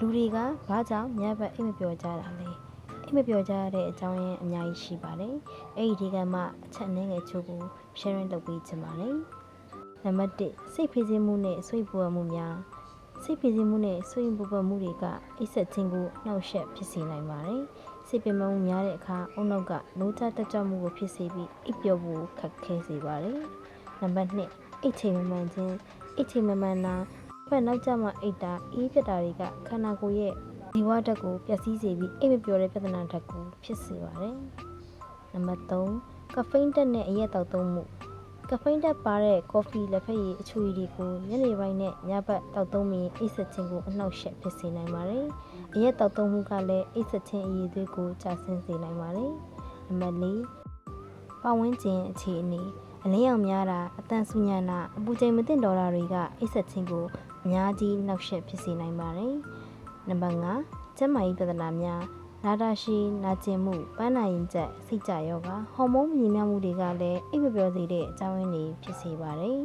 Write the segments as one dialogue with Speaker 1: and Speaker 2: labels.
Speaker 1: လူတွေကဘာကြောင့်ညဘက်အိမ်မပြောကြတာလဲအိမ်မပြောကြရတဲ့အကြောင်းရင်းအများကြီးရှိပါတယ်အဲ့ဒီဒီကမှအချက်အနည်းငယ်ချို့ကို sharing လုပ်ပေးချင်ပါတယ်နံပါတ်1စိတ်ဖိစီးမှုနဲ့ဆွေးပူမှုများစိတ်ဖိစီးမှုနဲ့ဆွေးပူပမှုတွေကအိပ်ဆက်ခြင်းကိုနှောက်ယှက်ဖြစ်စေနိုင်ပါတယ်စိတ်ပင်ပန်းမှုများတဲ့အခါအုံနောက်ကနိုးချတက်ကြွမှုကိုဖြစ်စေပြီးအိပ်ပျော်ဖို့ခက်ခဲစေပါတယ်နံပါတ်2အိတ်ချိန်မမှန်ခြင်းအိတ်ချိန်မမှန်တာ ဘက်နောက်ကျမှအိတ်တာအေးဖြစ်တာတွေကခန္ဓာကိုယ်ရဲ့ဒီဝဓာတ်ကိုပျက်စီးစေပြီးအိပ်မပျော်တဲ့ပြဿနာဓာတ်ကိုဖြစ်စေပါတယ်နံပါတ်3ကဖိန်းတက်နဲ့အရက်တောက်သုံးမှုကဖိန်းတက်ပါတဲ့ကော်ဖီလက်ဖက်ရည်အချူရည်တွေကိုညနေပိုင်းနဲ့ညဘက်တောက်သုံးပြီးအိပ်ဆက်ခြင်းကိုအနှောက်အယှက်ဖြစ်စေနိုင်ပါတယ်အရက်တောက်သုံးမှုကလည်းအိပ်ဆက်ခြင်းအရည်အသွေးကိုကျဆင်းစေနိုင်ပါတယ်နံပါတ်4ပတ်ဝန်းကျင်အခြေအနေအလင်းရောင်များတာအတန်ဆူညံတာအပူချိန်မတင်တော်တာတွေကအိပ်ဆက်ခြင်းကို အများကြီးနှောက်ယှက်ဖြစ်စေနိုင်ပါတယ်နံပါတ်5ကျန်းမာရေးပြဿနာများနာတာရှိနာကျင်မှုပန်းနာရင်ကျက်စိတ်ကြယောဂဟော်မုန်းမြင်မြမှုတွေကလည်းအိပ်မပျော်စေတဲ့အကြောင်းရင်းတွေဖြစ်စေပါတယ်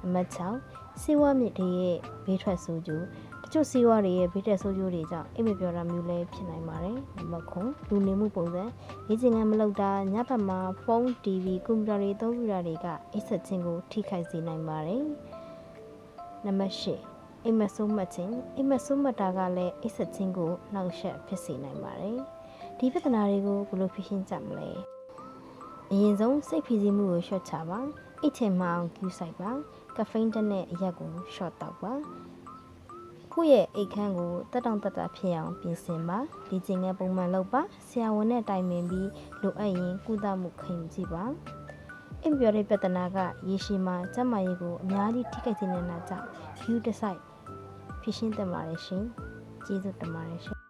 Speaker 1: နံပါတ်6စီးဝါမြစ်တွေရဲ့ဘေးထွက်ဆိုးကျိုးတချို့စီးဝါတွေရဲ့ဘေးထွက်ဆိုးကျိုးတွေကြောင့်အိပ်မပျော်တာမျိုးလည်းဖြစ်နိုင်ပါတယ်နံပါတ်9လူနေမှုပုံစံလေ့ကျင့်ခန်းမလုပ်တာညဘက်မှာဖုန်း TV ကွန်ပျူတာတွေသုံးပြတာတွေကအိပ်ဆက်ခြင်းကိုထိခိုက်စေနိုင်ပါတယ်နံပါတ်10 အိမ်မဆိုးမှတ်ခြင်းအိမ်မဆိုးမှတ်တာကလည်းအိပ်ဆက်ခြင်းကိုနှောက်ယှက်ဖြစ်စေနိုင်ပါတယ်ဒီပြဿနာတွေကိုဘယ်လိုဖြေရှင်းကြမလဲအရင်ဆုံးစိတ်ဖိစီးမှုကိုလျှော့ချပါအိတ်ချင်မအောင်ကျူးဆိုင်ပါကဖိန်းတက်နဲ့အရက်ကိုရှော့တော့ပါခုရဲ့အိတ်ခမ်းကိုတက်တောင့်တက်တာဖြစ်အောင်ပြင်ဆင်ပါဒီကျင်ငယ်ပုံမှန်လုပ်ပါဆရာဝန်နဲ့တိုင်ပင်ပြီးလိုအပ်ရင်ကုသမှုခံယူကြည့်ပါအင်ပြောတဲ့ပြဿနာကရေရှည်မှာကျန်းမာရေးကိုအများကြီးထိခိုက်စေနေတာကြောင့် view decide ဖြစ်ရှင်းတင်ပါတယ်ရှင်ကျေးဇူးတင်ပါတယ်ရှင်